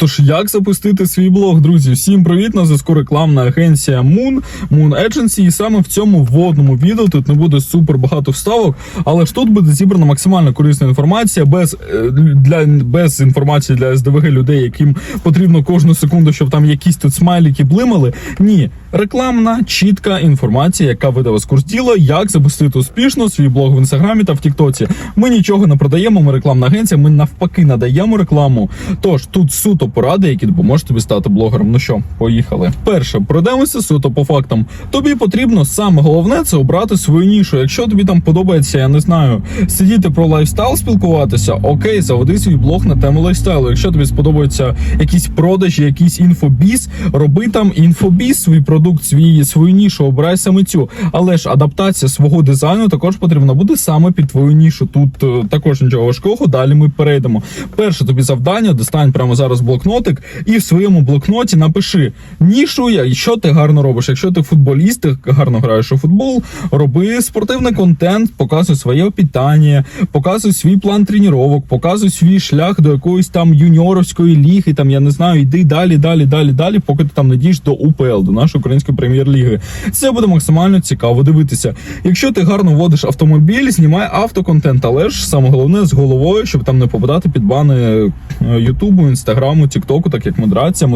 Тож як запустити свій блог, друзі? Всім привіт! На зв'язку рекламна агенція Moon, Moon Agency. І саме в цьому вводному відео тут не буде супер багато вставок, але ж тут буде зібрана максимально корисна інформація без е, для без інформації для СДВГ людей, яким потрібно кожну секунду, щоб там якісь тут смайлики блимали. Ні, рекламна, чітка інформація, яка веде вас курс як запустити успішно свій блог в інстаграмі та в Тіктоці. Ми нічого не продаємо. Ми рекламна агенція. Ми навпаки надаємо рекламу. Тож тут суто поради, які допоможуть тобі стати блогером. Ну що, поїхали. Перше, пройдемося суто по фактам. Тобі потрібно саме головне це обрати свою нішу. Якщо тобі там подобається, я не знаю, сидіти про лайфстайл спілкуватися, окей, заведи свій блог на тему лайфстайлу. Якщо тобі сподобаються якісь продажі, якийсь інфобіз, роби там інфобіз, свій продукт, свій свою нішу, обирай саме цю. Але ж адаптація свого дизайну також потрібна буде саме під твою нішу. Тут е, також нічого важкого. Далі ми перейдемо. Перше тобі завдання, достань прямо зараз блокнотик, і в своєму блокноті напиши нішу, що ти гарно робиш. Якщо ти футболіст, ти гарно граєш у футбол, роби спортивний контент, показуй своє питання, показуй свій план тренувань, показуй свій шлях до якоїсь там юніоровської ліги. Там я не знаю, йди далі, далі, далі, далі, поки ти там не дійш до УПЛ, до нашої української прем'єр-ліги. Це буде максимально цікаво дивитися. Якщо ти гарно водиш автомобіль, знімай автоконтент, але ж саме головне з головою, щоб там не попадати під бани Ютубу, Інстаграму, Тіктоку, так як модерація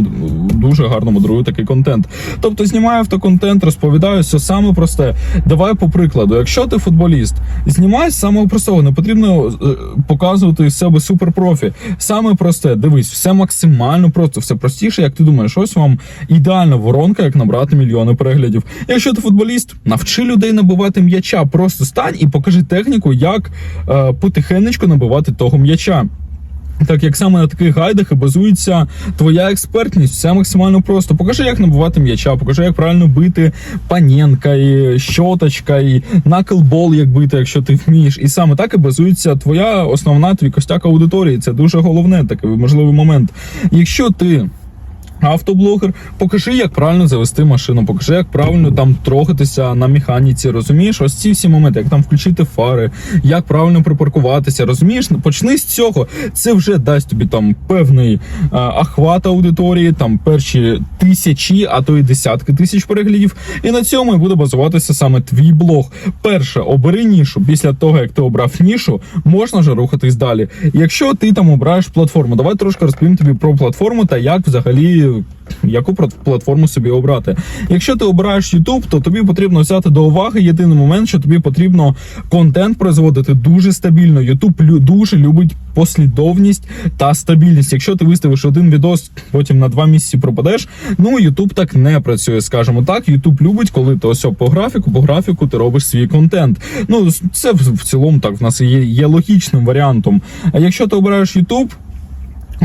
дуже гарно модерує такий контент. Тобто знімаю автоконтент, розповідаю все саме просте. Давай по прикладу, якщо ти футболіст, знімай з самого простого, не потрібно е, показувати з себе суперпрофі. Саме просте, дивись, все максимально просто, все простіше, як ти думаєш, ось вам ідеальна воронка, як набрати мільйони переглядів. Якщо ти футболіст, навчи людей набивати м'яча, просто стань і покажи техніку, як е, потихенечку набивати того м'яча. Так як саме на таких гайдах і базується твоя експертність, все максимально просто. Покажи, як набувати м'яча, покажи, як правильно бити паненка, і щоточка, і наклбол, як бити, якщо ти вмієш. І саме так і базується твоя основна твій костяк аудиторії. Це дуже головне, такий можливий момент. Якщо ти. Автоблогер, покажи, як правильно завести машину, покажи, як правильно там трогатися на механіці. Розумієш, ось ці всі моменти, як там включити фари, як правильно припаркуватися. Розумієш, почни з цього. Це вже дасть тобі там певний а, охват аудиторії, там перші тисячі, а то й десятки тисяч переглядів. І на цьому і буде базуватися саме твій блог. Перше, обери нішу. Після того, як ти обрав нішу, можна вже рухатись далі. Якщо ти там обираєш платформу, давай трошки розповім тобі про платформу та як взагалі. Яку платформу собі обрати? Якщо ти обираєш YouTube, то тобі потрібно взяти до уваги єдиний момент, що тобі потрібно контент производити дуже стабільно. YouTube дуже любить послідовність та стабільність. Якщо ти виставиш один відос, потім на два місяці пропадеш. Ну YouTube так не працює, скажімо так. YouTube любить, коли ти ось по графіку, по графіку ти робиш свій контент. Ну це в в цілому так в нас є, є логічним варіантом. А якщо ти обираєш YouTube,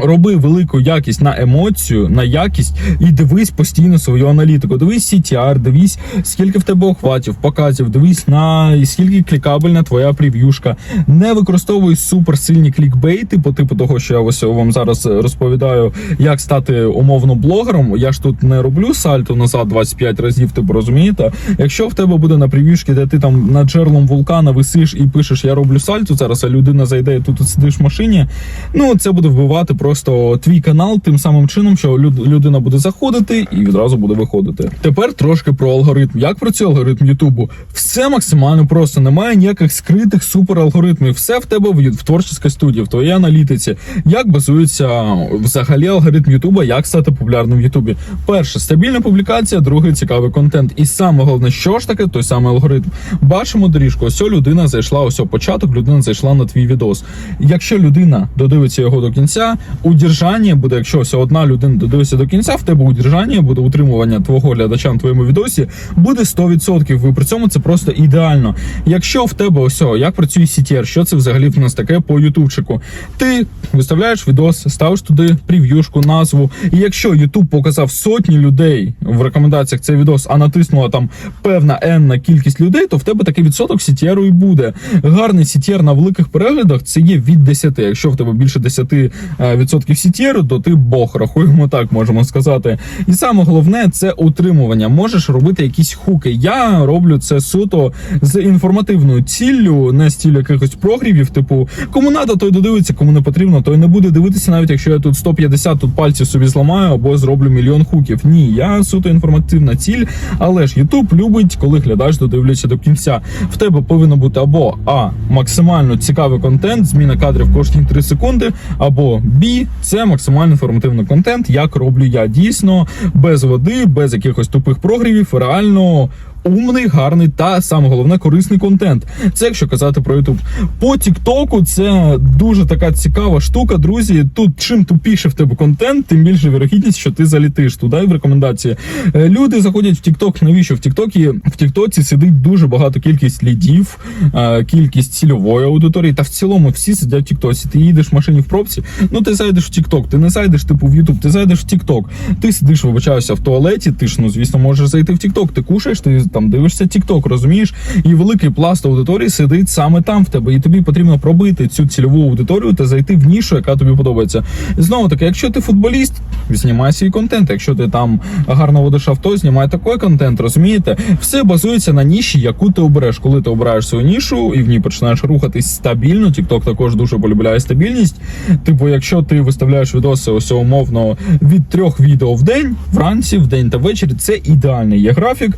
Роби велику якість на емоцію, на якість і дивись постійно свою аналітику. Дивись CTR, дивись, скільки в тебе охватів, показів, дивись на скільки клікабельна твоя прев'юшка. Не використовуй суперсильні клікбейти по типу того, що я ось вам зараз розповідаю, як стати умовно блогером. Я ж тут не роблю сальто назад 25 разів, типу розумієте. Якщо в тебе буде на прев'юшки, де ти там над джерелом вулкана висиш і пишеш, я роблю сальто зараз, а людина зайде і тут сидиш в машині. Ну це буде вбивати просто твій канал тим самим чином, що люд- людина буде заходити і відразу буде виходити. Тепер трошки про алгоритм. Як працює алгоритм Ютубу? Все максимально просто. Немає ніяких скритих супералгоритмів. Все в тебе в, в творчій студії, в твоїй аналітиці. Як базується взагалі алгоритм Ютуба, як стати популярним в Ютубі? Перше стабільна публікація, друге цікавий контент. І саме головне, що ж таке, той самий алгоритм. Бачимо доріжку. Ось людина зайшла, ось початок, людина зайшла на твій відос. Якщо людина додивиться його до кінця, удержання буде, якщо ось одна людина додивиться до кінця, в тебе удержання буде утримування твого глядача на твоєму відосі, буде 100%. І при цьому це просто ідеально. Якщо в тебе ось, як працює CTR, що це взагалі в нас таке по ютубчику? Ти виставляєш відос, ставиш туди прев'юшку, назву. І якщо YouTube показав сотні людей в рекомендаціях цей відос, а натиснула там певна енна кількість людей, то в тебе такий відсоток CTR і буде. Гарний CTR на великих переглядах це є від 10. Якщо в тебе більше 10% відсотків сітєру, то ти Бог, рахуємо так, можемо сказати. І саме головне це утримування. Можеш робити якісь хуки. Я роблю це суто з інформативною ціллю, не з ціллю якихось прогрівів. Типу, кому надо, той додивиться, кому не потрібно, той не буде дивитися, навіть якщо я тут 150 тут пальців собі зламаю або зроблю мільйон хуків. Ні, я суто інформативна ціль, але ж Ютуб любить, коли глядач додивляється до кінця. В тебе повинно бути або а максимально цікавий контент, зміна кадрів кожні 3 секунди, або бі це максимально інформативний контент, як роблю я дійсно без води, без якихось тупих прогрівів, реально. Умний, гарний та саме головне корисний контент. Це якщо казати про YouTube. По Тіктоку це дуже така цікава штука, друзі. Тут чим тупіше в тебе контент, тим більше вірогідність, що ти залітиш туди в рекомендації. Е, Люди заходять в Тікток. Навіщо в Тіктокі? В Тіктоці сидить дуже багато кількість лідів, е, кількість цільової аудиторії. Та в цілому всі сидять в Тіктоці. Ти їдеш в машині в пробці. Ну ти зайдеш в Тікток, ти не зайдеш типу в Ютуб, ти зайдеш в Тікток. Ти сидиш, вибачаюся в туалеті. Ти ж ну звісно можеш зайти в Тікток. Ти кушаєш, ти там дивишся Тікток, розумієш? І великий пласт аудиторії сидить саме там в тебе. І тобі потрібно пробити цю цільову аудиторію та зайти в нішу, яка тобі подобається. Знову таки, якщо ти футболіст, знімай свій контент. Якщо ти там гарно водиш авто, знімай такий контент. Розумієте? Все базується на ніші, яку ти обереш. Коли ти обираєш свою нішу і в ній починаєш рухатись стабільно. TikTok також дуже полюбляє стабільність. Типу, якщо ти виставляєш відоси ось умовно від трьох відео в день, вранці, в день та ввечері, це ідеальний є графік.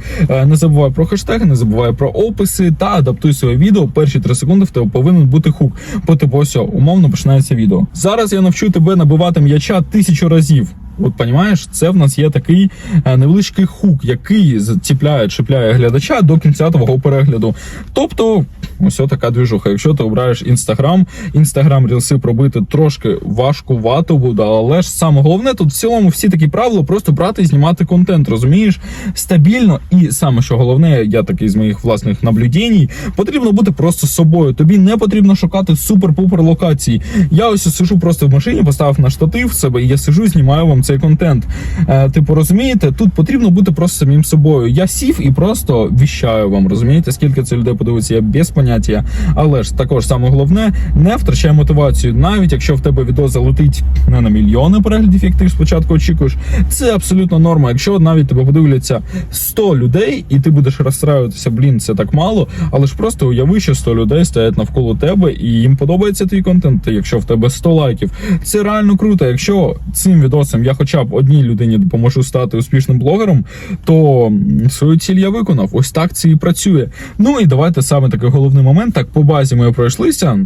Забувай про хештеги, не забувай про описи та адаптуй своє відео. Перші три секунди в тебе повинен бути хук. По типу, ось, умовно починається відео. Зараз я навчу тебе набивати м'яча тисячу разів. От понімаєш, це в нас є такий е, невеличкий хук, який заціпляє, чіпляє глядача до кінця твого перегляду. Тобто, ось така двіжуха. Якщо ти обираєш інстаграм, інстаграм рілси пробити трошки важкувато буде, але ж саме головне тут в цілому всі такі правила просто брати і знімати контент, розумієш, стабільно. І саме що головне, я такий з моїх власних наблюдень, потрібно бути просто собою. Тобі не потрібно шукати супер-пупер локації. Я ось сижу просто в машині, поставив на штатив себе, і я сижу, знімаю вам цей контент. Е, типу, розумієте, тут потрібно бути просто самим собою. Я сів і просто віщаю вам, розумієте, скільки це людей подивиться, я без поняття. Але ж також саме головне, не втрачай мотивацію. Навіть якщо в тебе відео залетить не на мільйони переглядів, як ти спочатку очікуєш, це абсолютно норма. Якщо навіть тебе подивляться 100 людей, і ти будеш розстраюватися, блін, це так мало. Але ж просто уяви, що 100 людей стоять навколо тебе, і їм подобається твій контент. Якщо в тебе 100 лайків, це реально круто. Якщо цим відосом я хоча б одній людині допоможу стати успішним блогером, то свою ціль я виконав. Ось так це і працює. Ну і давайте саме такий головний момент. Так, по базі ми пройшлися.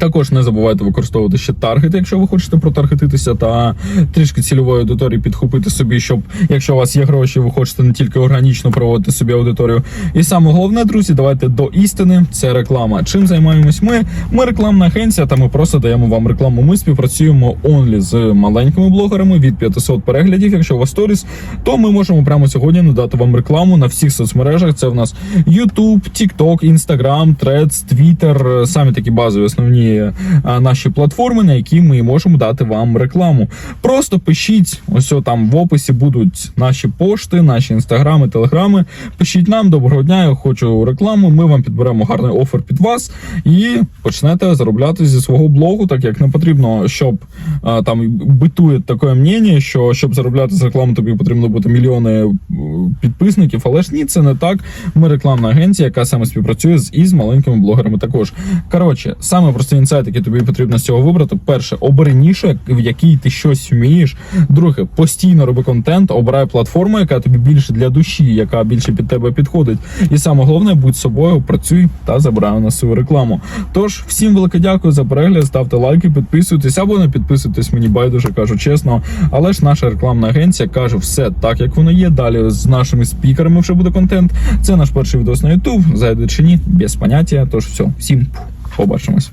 Також не забувайте використовувати ще таргети, якщо ви хочете протаргетитися та трішки цільової аудиторії підхопити собі, щоб якщо у вас є гроші, ви хочете не тільки органічно проводити собі аудиторію. І саме головне, друзі, давайте до істини. Це реклама. Чим займаємось ми? Ми рекламна агенція, та ми просто даємо вам рекламу. Ми співпрацюємо онлі з маленькими блогерами від 500 переглядів. Якщо у вас сторіс, то ми можемо прямо сьогодні надати вам рекламу на всіх соцмережах. Це в нас YouTube, TikTok, Instagram, Threads, Twitter, самі такі базові основні а, наші платформи, на які ми можемо дати вам рекламу. Просто пишіть, ось там в описі будуть наші пошти, наші інстаграми, телеграми. Пишіть нам, доброго дня, я хочу рекламу. Ми вам підберемо гарний офер під вас і почнете заробляти зі свого блогу, так як не потрібно, щоб там битує таке мнення, що щоб заробляти з реклами, тобі потрібно бути мільйони е, підписників. Але ж ні, це не так. Ми рекламна агенція, яка саме співпрацює з із маленькими блогерами. Також коротше, саме простий інсайт, який тобі потрібно з цього вибрати. Перше, обери нішу, в якій ти щось вмієш. Друге, постійно роби контент, обирай платформу, яка тобі більше для душі, яка більше під тебе підходить. І саме головне, будь собою, працюй та забирай на свою рекламу. Тож, всім велике дякую за перегляд. Ставте лайки, підписуйтесь або не підписуйтесь. Мені байдуже кажу чесно. Але ж наша рекламна агенція каже все так, як воно є. Далі з нашими спікерами вже буде контент. Це наш перший відос на YouTube. Зайде чи ні, без поняття. Тож все, всім побачимось.